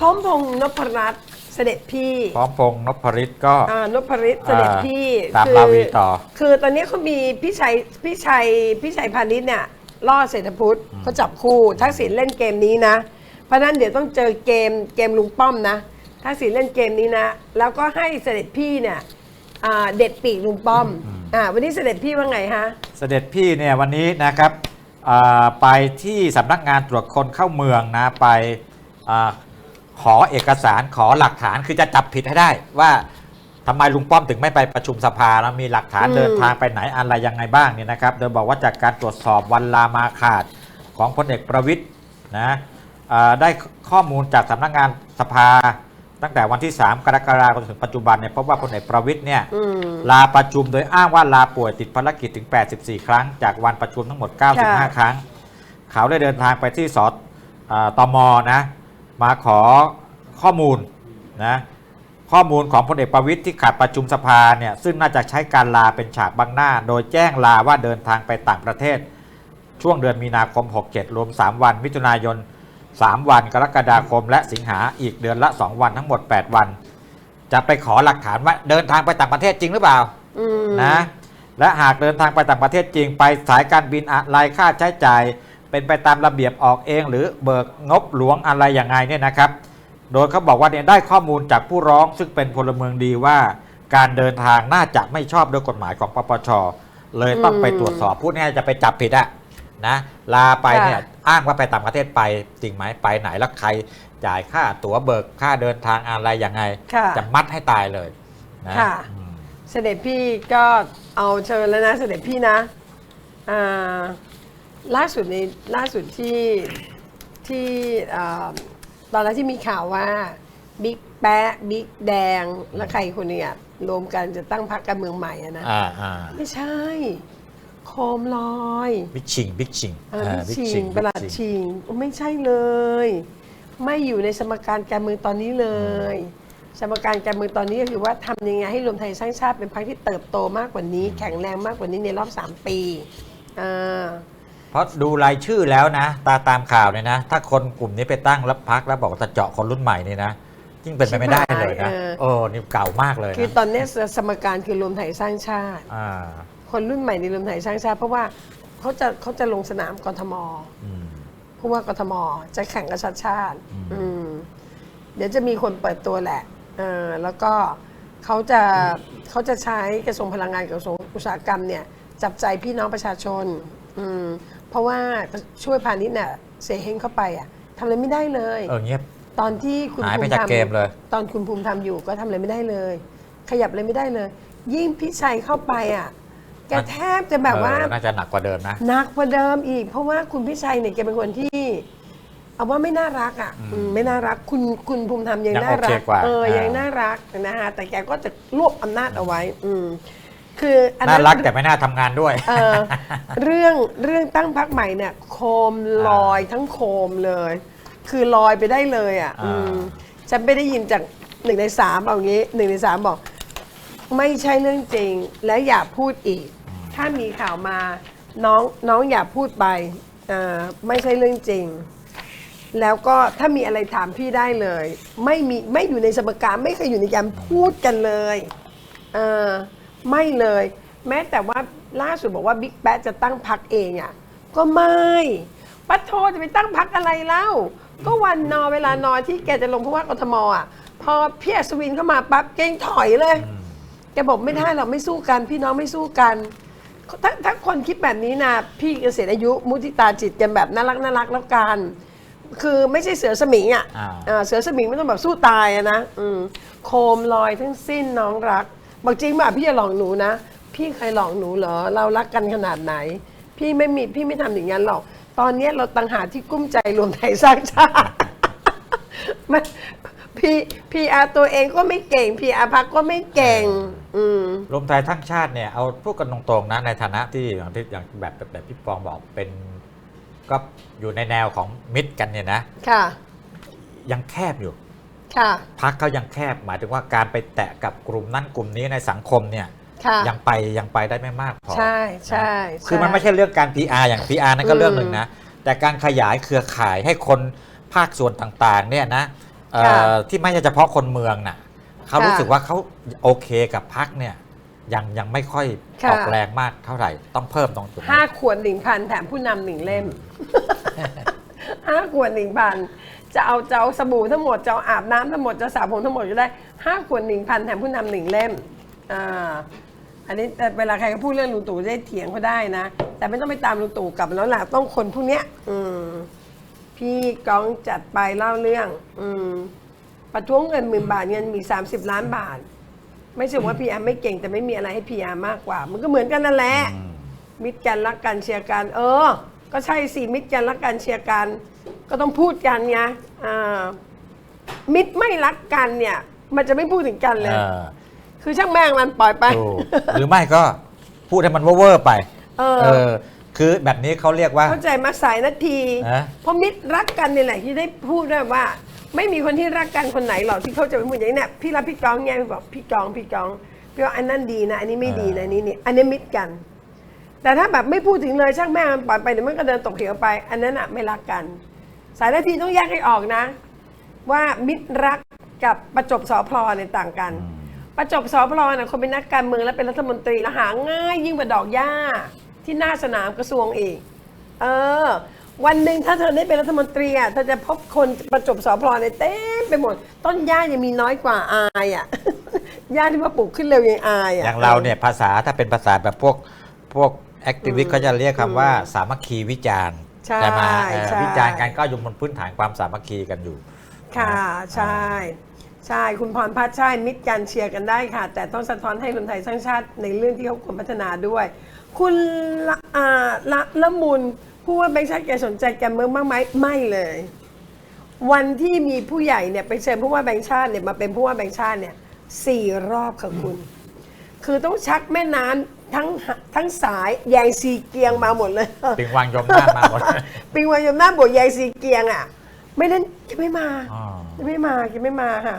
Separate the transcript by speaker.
Speaker 1: พร้อมพงษ์นพรัตน์เสด็จพี่
Speaker 2: พร้อมพงษ์นพริตก็
Speaker 1: อ่านพริตเสด็จพี่
Speaker 2: ตาม
Speaker 1: คือ
Speaker 2: ราวีต่อ
Speaker 1: คือตอนนี้เขามีพี่ชัยพี่ชัยพี่ชัยพาณิชย์เนี่ยล่อเศรษฐพุทธเขาจับคู่ทักษิณเล่นเกมนี้นะ เพราะฉะนั้นเดี๋ยวต้องเจอเกมเกมลุงป้อมนะทักษิณเล่นเกมนี้นะ แล้วก็ให้เสด็จพี่เนี่ยอ่าเด็ดปีกลุงป้อมอ่าวันนี้เสด็จพี่ว่าไงฮะ
Speaker 2: เสด็จพี่เนี่ยวันนี้นะครับอ่าไปที่สำนักงานตรวจคนเข้าเมืองนะไปอา ขอเอกสารขอหลักฐานคือจะจับผิดให้ได้ว่าทำไมลุงป้อมถึงไม่ไปประชุมสภาแล้วมีหลักฐาน
Speaker 1: อืม
Speaker 2: เดินทางไปไหนอะไรยังไงบ้างเนี่ยนะครับ โดยบอกว่าจากการตรวจสอบวันลามาขาดของพลเอกประวิทย์นะอ่าได้ข้อมูลจากสำนักงานสภาตั้งแต่วันที่ 3 กรกฎาคมจนถึงปัจจุบันเนี่ยพบว่าพลเอกประวิทย์เนี่ย
Speaker 1: อืม
Speaker 2: ลาประชุมโดยอ้างว่าลาป่วยติดภารกิจถึง 84 ครั้ง จากวันประชุมทั้งหมด
Speaker 1: ค่ะ
Speaker 2: 95 ครั้ง เขาได้เดินทางไปที่สอ่าตมนะ มาขอข้อมูลนะข้อมูลของพลเอกประวิทย์ที่ขาดประชุมสภาเนี่ยซึ่งน่าจะใช้การลาเป็นฉากบังหน้า โดยแจ้งลาว่าเดินทางไปต่างประเทศ ช่วงเดือนมีนาคม 67 รวม 3 วัน มิถุนายน 3 วันกรกฎาคม และสิงหาอีกเดือนละ 2 วันทั้งหมด 8 วัน จะไปขอหลักฐานว่าเดินทางไปต่างประเทศจริงหรือเปล่า
Speaker 1: อืม
Speaker 2: นะและหากเดินทางไปต่างประเทศจริงไปสายการบินอะไรค่าใช้จ่าย เป็นไปตามระเบียบออกเอง หรือเบิกงบหลวงอะไรอย่างไงเนี่ยนะครับ โดยเขาบอกว่าเนี่ยได้ข้อมูลจากผู้ร้องซึ่งเป็นพลเมืองดีว่า การเดินทางน่าจะไม่ชอบด้วยกฎหมายของปปชเลยต้องไปตรวจสอบพูดง่ายๆจะไปจับผิดอะนะลาไปเนี่ย
Speaker 1: ค่ะ
Speaker 2: อ้างว่าไปต่างประเทศไปจริงไหมไปไหนแล้วใครจ่ายค่าตั๋วเบิกค่าเดินทางอะไรยังไง
Speaker 1: ค่ะ
Speaker 2: จะมัดให้ตายเลยนะ
Speaker 1: ค่ะ
Speaker 2: อืม
Speaker 1: เสด็จพี่ก็เอาเชิญแล้วนะเสด็จพี่นะอ่า ล่าสุดในล่าสุดที่ที่อ่าตอนแรกที่มีข่าวว่าบิ๊กแปะบิ๊กแดงและใครคนเนี้ยรวมกันจะตั้งพรรคการเมืองใหม่อะนะ
Speaker 2: อ่าอ่า
Speaker 1: ไม่ใช่ โคมลอย
Speaker 2: บิ๊กชิงบิ๊กชิง
Speaker 1: อ่า
Speaker 2: อ่า
Speaker 1: บิ๊ก
Speaker 2: Big
Speaker 1: ชิง
Speaker 2: Ching
Speaker 1: ประหลัด
Speaker 2: Big Ching
Speaker 1: ชิงไม่ใช่เลย ไม่อยู่ในสมการการเมืองตอนนี้เลย สมการการเมืองตอนนี้ก็คือว่าทำยังไงให้รวมไทยสร้างชาติเป็นพรรคที่เติบโตมากกว่านี้ แข็งแรงมากกว่านี้ในรอบ 3 ปีอ่า
Speaker 2: เพราะดูรายชื่อแล้วนะ ตาตามข่าวเนี่ยนะ ถ้าคนกลุ่มนี้ไปตั้งรับพักแล้วบอกว่าจะเจาะคนรุ่นใหม่นี่นะยิ่งเป็นไปไม่ได้เลยนะโอ้นี่เก่ามากเลย
Speaker 1: คือ
Speaker 2: นะ
Speaker 1: ตอนนี้สมการคือรวมไทยสร้างชาติ
Speaker 2: อ่า
Speaker 1: คนรุ่นใหม่ในรวมไทยสร้างชาติ เพราะว่าเขาจะเขาจะลงสนามกทม
Speaker 2: อืม
Speaker 1: ผู้ว่ากทมจะแข่งกับชาติชาติ
Speaker 2: อืม
Speaker 1: อืมเดี๋ยวจะมีคนเปิดตัวแหละเออแล้วก็เขาจะเขาจะใช้กระทรวงพลังงานกับกระทรวงอุตสาหกรรมเนี่ยจับใจพี่น้องประชาชนอืม เพราะว่าช่วยพาณิชย์เนี่ยเสียเฮงเข้าไปอะทำอะไรไม่ได้เลย
Speaker 2: เออเงียบ
Speaker 1: ตอนที่คุณ
Speaker 2: หายไป
Speaker 1: ภูมิ
Speaker 2: จาก
Speaker 1: ธรรม
Speaker 2: เกมเลย
Speaker 1: ตอนคุณภูมิทำอยู่ก็ทำอะไรไม่ได้เลย ขยับอะไรไม่ได้เลย ยิ่งพี่ชัยเข้าไปอะแกแทบจะแบบว่า
Speaker 2: เออน่าจะหนักกว่าเดิมนะ
Speaker 1: หนักกว่าเดิมอีก เพราะว่าคุณพิชัยเนี่ยแกเป็นคนที่เอาว่าไม่น่ารักอะ
Speaker 2: อืม
Speaker 1: อืมไม่น่ารักคุณคุณภูมิธรรมยัง
Speaker 2: ยัง
Speaker 1: น่ารั
Speaker 2: โอเคกว่า
Speaker 1: เออ
Speaker 2: อ่ายั
Speaker 1: ยังน่ารักนะฮะแต่แกก็จะรวบอำนาจเอาไว้ อืม คืออัน
Speaker 2: น่า
Speaker 1: นั้น
Speaker 2: รักแต่ไม่น่าทำงานด้วย
Speaker 1: เออเรื่องเรื่องตั้งพักใหม่เนี่ยโคมลอยทั้งโคมเลย คือลอยไปได้เลยอะ
Speaker 2: อ่า
Speaker 1: อืมฉันไม่ได้ยินจากหนึ่งในสามเอางี้หนึ่งในสามบอก ไม่ใช่เรื่องจริงและอย่าพูดอีก ถ้ามีข่าวมาน้องน้องอย่าพูดไปอ่าไม่ใช่เรื่องจริง แล้วก็ถ้ามีอะไรถามพี่ได้เลย ไม่มีไม่อยู่ในสมการไม่เคยอยู่ในการพูดกันเลยเออ ไม่เลย แม้แต่ว่าล่าสุดบอกว่าบิ๊กแป๊ะจะตั้งพักเองอะ่ะก็ไม่ปัทโทจะไปตั้งพักอะไรเล่า ก็วันนอเวลานอที่แกจะลงผู้ว่ากทมอะ พอพี่อัศวินเข้ามาปั๊บเก่งถอยเลย แกบอกไม่ได้เราไม่สู้กัน พี่น้องไม่สู้กัน ถ้าถ้าคนคิดแบบนี้นะพี่เกษียณอายุมุทิตาจิตกันแบบน่ารักน่ารักแล้วกัน คือไม่ใช่เสือสมิงอะ
Speaker 2: อ่า
Speaker 1: อ่าเสือสมิงไม่ต้องแบบสู้ตายอะนะอืมโคมลอยทั้งสิ้นน้องรัก บอกจริงป่ะพี่อย่าหลอกหนูนะ พี่เคยหลอกหนูเหรอ เรารักกันขนาดไหน พี่ไม่มีพี่ไม่ทำอย่างนั้นหรอก ตอนเนี้ยเราตังหากที่กุ้มใจรวมไทยสร้างชาติมันพีพีอาตัวเองก็ไม่เก่งพีอาพักก็ไม่เก่ง อืม
Speaker 2: รวมไทยทั้งชาติเนี่ยเอาพูดกันตรงๆนะในฐานะที่อย่างที่อย่างแบบแบบแบบพี่ปองบอกเป็นก็อยู่ในแนวของมิตรกันเนี่ยนะ
Speaker 1: ค่ะ
Speaker 2: ยังแคบอยู่
Speaker 1: ค่ะ
Speaker 2: พักเขายังแคบหมายถึงว่าการไปแตะกับกลุ่มนั้นกลุ่มนี้ในสังคมเนี่ย
Speaker 1: ค่ะ
Speaker 2: ยังไปยังไปได้ไม่มากพอ
Speaker 1: ใช่ใช่
Speaker 2: นะคือมันไม่ใช่เรื่องการ PR อย่าง PR นั่นก็
Speaker 1: อืม
Speaker 2: เรื่องหนึ่งนะ แต่การขยายเครือข่ายให้คนภาคส่วนต่างๆเนี่ยนะเอ่อที่ไม่ใช่เฉพาะคนเมืองน่ะเขา
Speaker 1: ค่ะ
Speaker 2: รู้สึกว่าเขาโอเคกับพักเนี่ยยังยังไม่ค่อย
Speaker 1: ค่ะ
Speaker 2: ออกแรงมากเท่าไหร่ ต้องเพิ่มตรงจุด
Speaker 1: ห้า
Speaker 2: นี้
Speaker 1: ขวดหนึ่งพันแถมผู้นำหนึ่งเล่มห้าขวดหนึ่งพัน จะเอาจะเอาสบู่ทั้งหมดจะเอาอาบน้ำทั้งหมดจะสระผมทั้งหมดก็ได้ห้าขวดหนึ่งพันแถมผู้นำหนึ่งเล่มอ่าอันนี้แต่เวลาใครเขาพูดเรื่องลุงตู่จะได้เถียงเขาได้นะ แต่ไม่ต้องไปตามลุงตู่กลับมาแล้วล่ะต้องคนพวกเนี้ย อืม พี่ก้องจัดไปเล่าเรื่อง อืม ประท้วงเงินหมื่นบาทเงินมี30ล้านบาท ไม่ใช่ว่าพีอาร์ไม่เก่งแต่ไม่มีอะไรให้พีอาร์มากกว่า มันก็เหมือนกันนั่นแหละ
Speaker 2: อืม
Speaker 1: มิตรกันรักกันเชียร์กัน เออ ก็ใช่สิมิตรกันรักกันเชียร์กัน ก็ต้องพูดกันไงอ่ามิตรไม่รักกันเนี่ย มันจะไม่พูดถึงกันเลย
Speaker 2: เออ
Speaker 1: คือช่างแม่งมันปล่อยไป
Speaker 2: ถูกหรือไม่ก็พูดให้มันเวอร์ๆไป
Speaker 1: เออ
Speaker 2: เออ คือแบบนี้เขาเรียกว่า
Speaker 1: เข้าใจมาสายนาที
Speaker 2: ฮะ
Speaker 1: เพราะมิตรรักกันนี่แหละที่ได้พูดได้ว่า ไม่มีคนที่รักกันคนไหนหรอกที่เขาจะไปพูดอย่างนี้เนี่ยพี่รับพี่กองไงพี่บอกพี่กองพี่กองพี่ว่าอันนั้นดีนะ อันนี้ไม่ดีนะอันนี้นี่อันนี้มิตรกัน แต่ถ้าแบบไม่พูดถึงเลยช่างแม่งมันปล่อยไปเดี๋ยวมันก็เดินตกเหวไป อันนั้นอะไม่รักกัน สายนาทีต้องแยกให้ออกนะ ว่ามิตรรักกับประจบสอพลอเนี่ยต่างกัน ประจบสอพลอน่ะคนเป็นนักการเมืองและเป็นรัฐมนตรีแล้วหาง่ายยิ่งกว่าดอกหญ้าที่หน้าสนามกระทรวงอีก เออ วันหนึ่งถ้าเธอได้เป็นรัฐมนตรีอะเธอจะพบคนประจบสอพลอเนี่ยเต็มไปหมด ต้นหญ้ายังมีน้อยกว่าอายอะหญ้าที่มาปลูกขึ้นเร็วยังอายอะ
Speaker 2: อย่างเราเนี่ยภาษาถ้าเป็นภาษาแบบพวกพวกแอคทิวิสต์เขาจะเรียกคำว่าสามัคคีวิจารณ์
Speaker 1: ใช่
Speaker 2: ไหมเออ
Speaker 1: ใช่
Speaker 2: วิจารณ์กันก็อยู่บนพื้นฐานความสามัคคีกันอยู่
Speaker 1: ค่ะใช่ ใช่ คุณพรพัฒน์ใช่มิตรกันเชียร์กันได้ค่ะ แต่ต้องสะท้อนให้คนไทยสร้างชาติในเรื่องที่เขาควรพัฒนาด้วย คุณละอาละละมุนผู้ว่าแบงค์ชาติแกสนใจการเมืองบ้างไหมไม่เลย วันที่มีผู้ใหญ่เนี่ยไปเชิญผู้ว่าแบงค์ชาติเนี่ยมาเป็นผู้ว่าแบงค์ชาติเนี่ยสี่รอบค่ะคุณ คือต้องชักแม่น้ำ ทั้งทั้งสายแยงซีเกียงมาหมดเลย
Speaker 2: ปิงวังยมหน้ามาหมด
Speaker 1: ปิงวายมหน้าบวกแยงซีเกียงอะ ไม่นั้นจะไม่มา
Speaker 2: อ๋อ
Speaker 1: จะไม่มาจะไม่มาค่ะ